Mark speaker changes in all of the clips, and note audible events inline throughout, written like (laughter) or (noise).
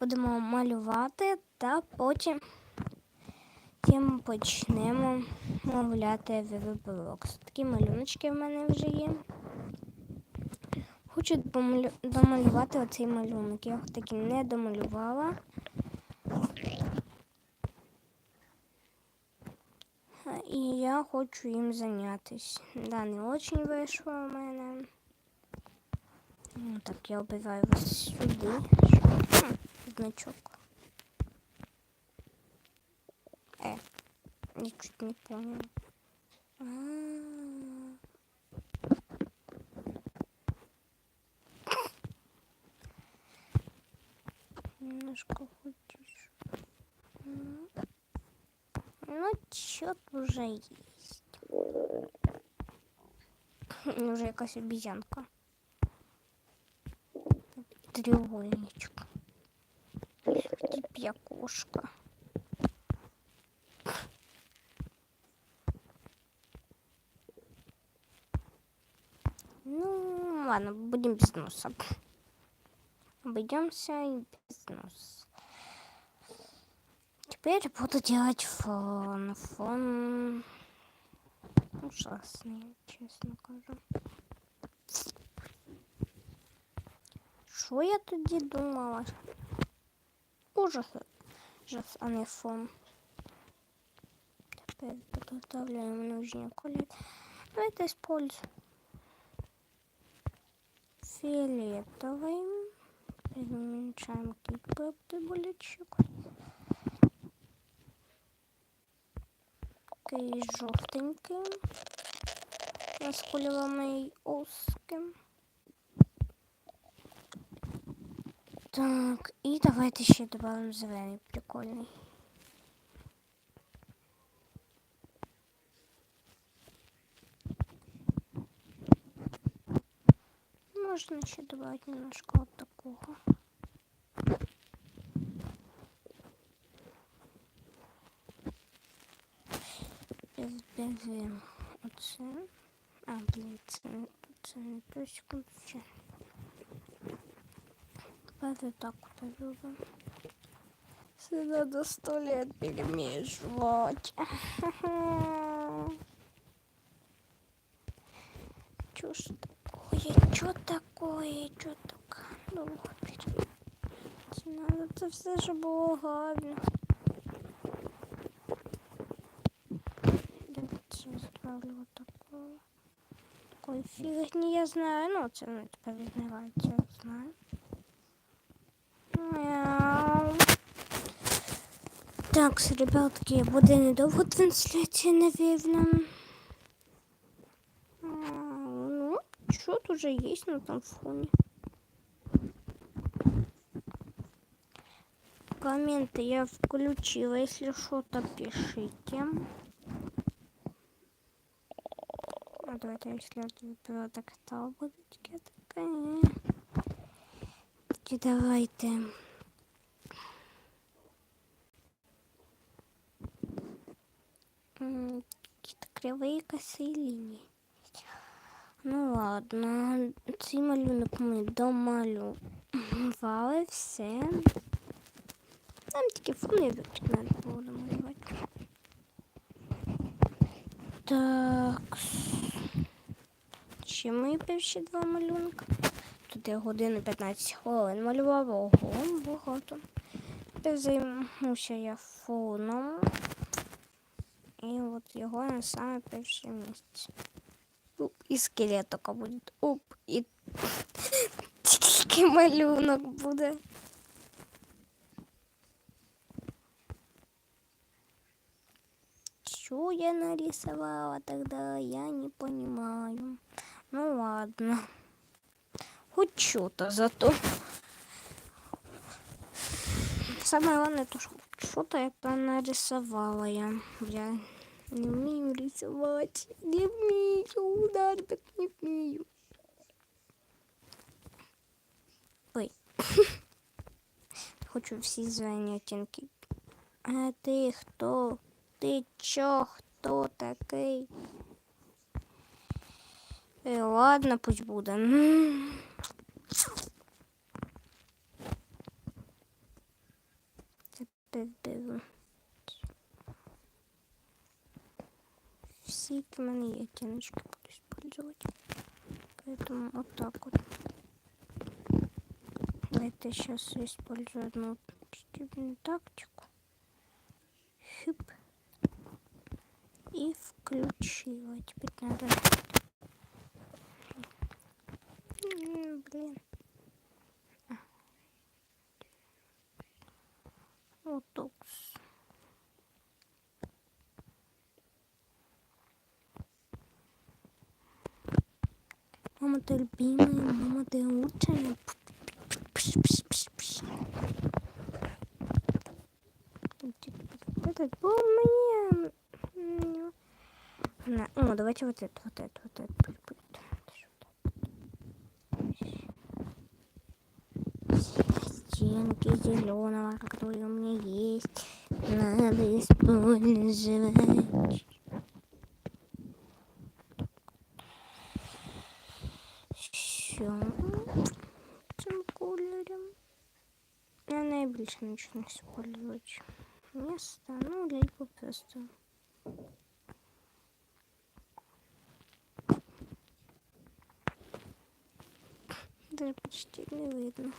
Speaker 1: будемо малювати та потім тим почнемо гуляти в Такі малюночки в мене вже є. Хочу домалювати оцей малюнок. Я його таки не домалювала. І я хочу їм зайнятися. Да, не очень вийшло у мене. Ну, так, я обираю вас сюди. Значок. Э, я чуть не понял. А. Немножко хочешь. Ну, что-то уже есть. Уже якась обезьянка. Треугольничек. Типа кошка. Ну, ладно, будем без носа. Обойдемся и без носа. Теперь буду делать фон. Фон ужасный, честно говоря. Що я тоді думала? Ужас, ужас, а не фон. Теперь подготавливаем нужный колер. Давайте используем фиолетовый. Перемещаем кипы булечек. Такий жовтенький. Розколюваний узким. Так, і давайте ще додамо зелений прикольний. Можно еще добавить немножко вот такого. Оце. А, блин, це, не- це не то секундочку. Давайте так вот любим. Сюда до сто лет перемешивать. (laughs) Чё ж такое? Чё такое? Чё так? Ну. Це Надо це все ж було гарно. Давайте ставлю вот такого. Такой фигни я знаю. Ну, це не тепер відмивається, я знаю. Так, ребятки, буде недовго трансляція, наверное. Ну, что-то уже есть на том фоне. Комменты я включила, если что-то пишите. А давайте, если это так стало будет, я такая. Тоді давайте. Какие-то кривые косые линии. Ну ладно, цей малюнок ми домалювали все. Там тільки фонивик треба було намалювати. Так. Ще мої перші два малюнка. Тут я годину 15 хвилин малював ого, багато. Займуся я фоном. І от його на саме перше місце. Оп, і скелетока буде. Оп, і (laughs) тільки малюнок буде. Что я нарисовала тогда, я не понимаю. Ну ладно. Хоть что-то зато. Самое главное, то, что что-то это нарисовала я. Я не умею рисовать. Не умею, да, так не умею. Ой. (laughs) Хочу всі звані оттінки. А ти хто? Ти чо? Хто такий? Е, ладно, пусть буде. (laughs) М. теж беру. Всі які в мене є оттеночки буду использовать. Поэтому вот так вот. Давайте сейчас использую одну стильную тактику. Хип. И включила. Теперь надо... Блин. Вот так. Мама, ты любимая, мама, ты лучшая. Этот был мне. О, давайте вот это, вот это, вот это. Стенки зеленого, которые у меня есть, надо использовать. Все. Цим кольором. Я найбільше начну использовать место, ну, либо просто. Даже почти не видно.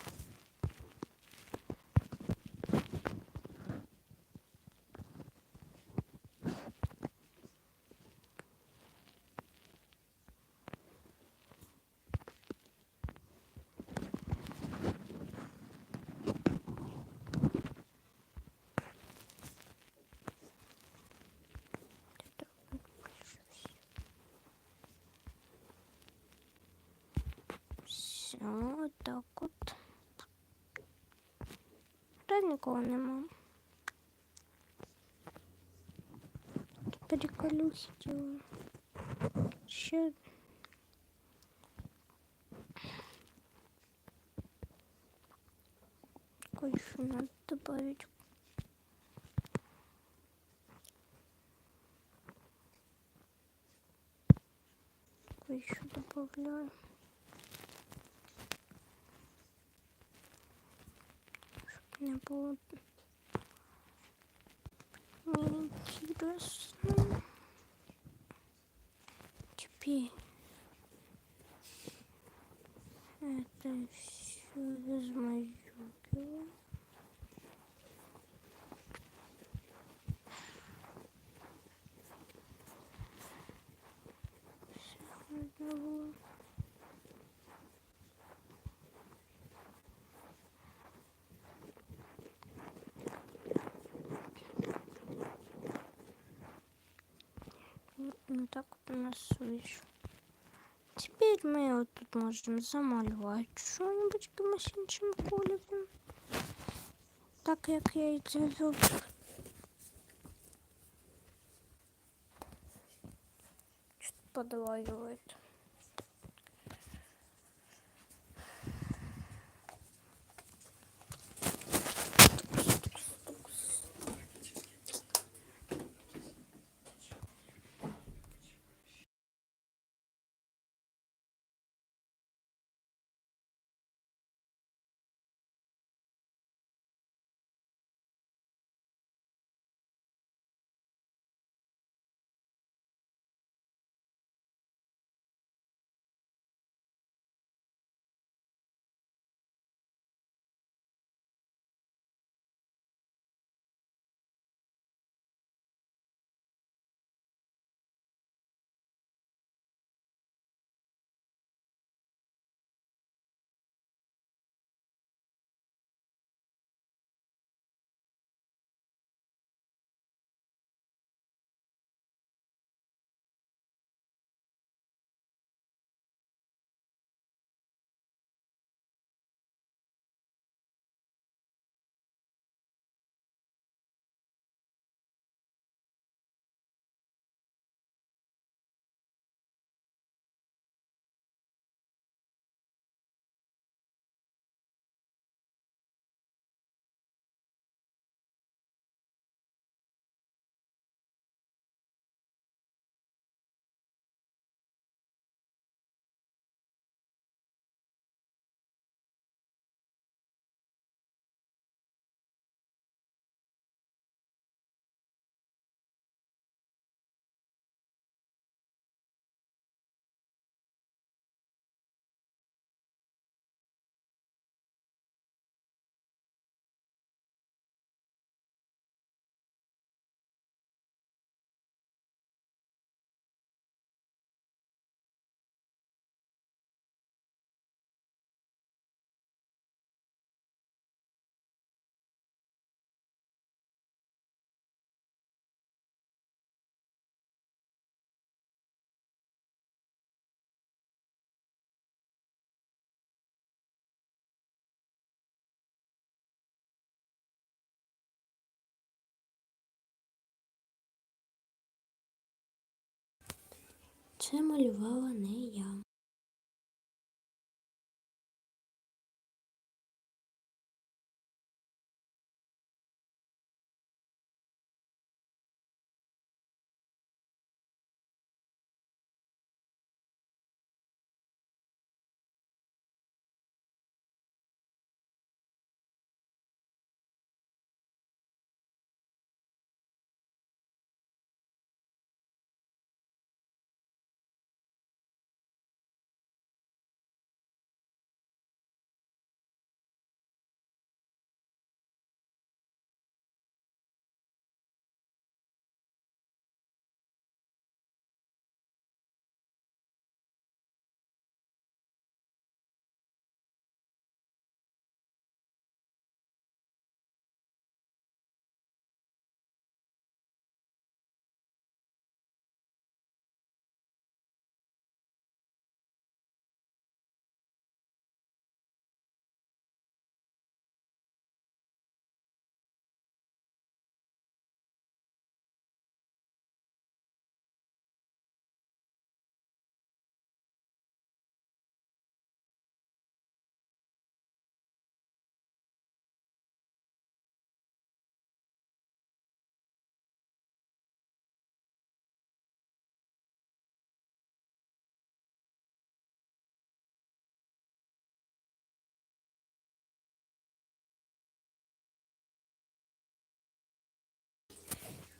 Speaker 1: Все, вот так от. Та нікого нема. Переколюсь тіло. Ще. Еще надо добавить? Еще добавляю? Не было неинтересно. Теперь это все размазюкиваю. Всё одного. Ну так вот у нас вышло. Теперь мы вот тут можем замалювати что-нибудь якимось іншим кольором. Так як я це зроблю. Что-то подваивает.
Speaker 2: Це малювала не я.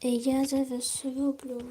Speaker 2: Я зараз роблю